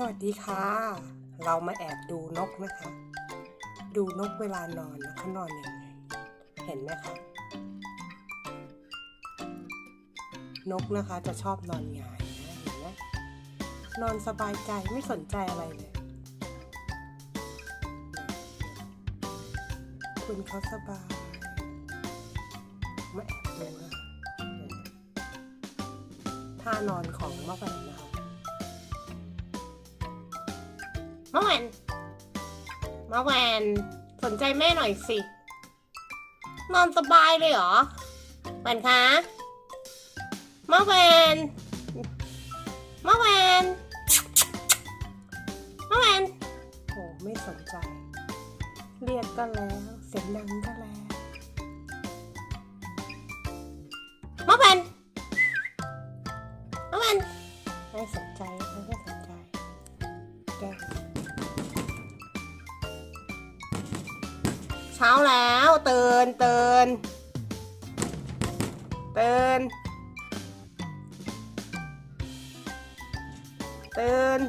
สวัสดีค่ะ เรามาแอบดูนกนะคะ ดูนกเวลานอนนะเขานอนยังไง เห็นไหมคะ นกนะคะจะชอบนอนหงายนะเห็นไหมนอนสบายใจไม่สนใจอะไรเลย คุณเขาสบาย มาแอบดูนะท่านอนของมะแหวน มะแวนมะแวนสนใจแม่หน่อยสิ นอนสบายเลยเหรอแหวนคะมะแวนมะแวนมะแวนโอ้ไม่สนใจ เรียกก็แล้ว เสียงดังก็แล้วมะแวนมะแวนไม่สนใจไม่สนใจแก เช้าแล้วเตือนเตือนเตือนเตือน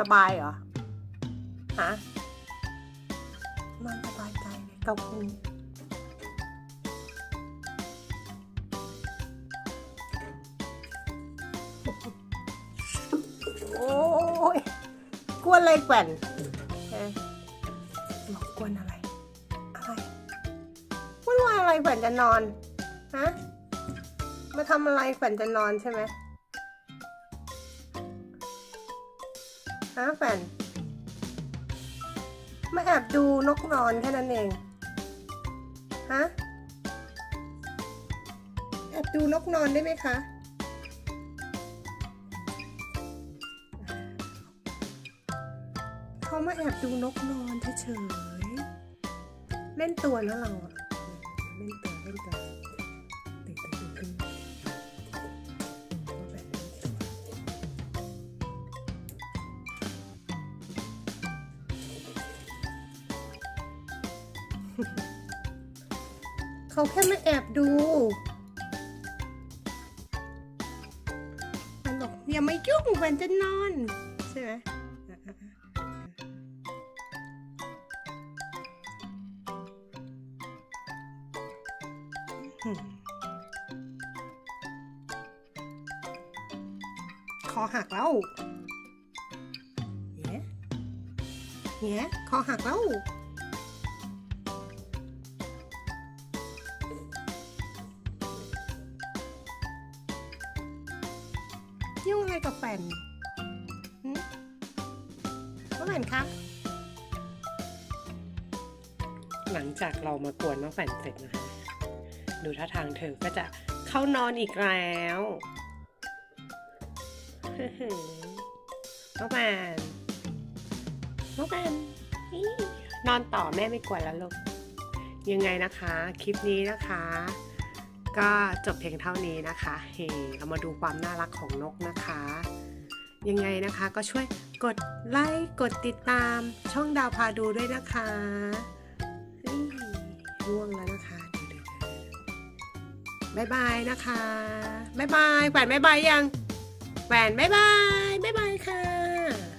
สบายเหรอ ฮะ นอนสบายใจเลยเกาพุงโอ้ยกวนอะไรแกว่นฮะหลอกกวนอะไร อะไรวุ่นวายอะไรแกว่นจะนอน ฮะ มาทำอะไรแกว่นจะนอนใช่ไหมะแกว่นมาแอบดูนกนอนแค่นั้นเอง ฮะ แอบดูนกนอนได้ไหมคะ เขามาแอบดูนกนอนเฉยๆ เล่นตัวนะเราอะเล่นตัวเล่นตัว เขาแค่มาแอบดูมันบอกอย่ามายุ่งแหวนจะนอน ใช่ไหมคอหักแล้วเนี้ยเนี้ยคอหักแล้ว ยุ่งอะไรกับแฟนหึว่าแฟนคะ หลังจากเรามากวนน้องแฟนเสร็จนะคะ ดูท่าทางเธอก็จะเข้านอนอีกแล้วน้องแมนน้องแมนนอนต่อแม่ไม่กวนแล้วลูกยังไงนะคะ คลิปนี้นะคะ ก็จบเพียงเท่านี้นะคะเฮเรามาดูความน่ารักของนกนะคะ ยังไงนะคะก็ช่วยกดไลค์กดติดตามช่องดาวพาดูด้วยนะคะง่วงแล้วนะคะเดี๋ยวๆๆบายบายนะคะบายบายแหวนบายบายยังแหวนบายบายบายบายค่ะ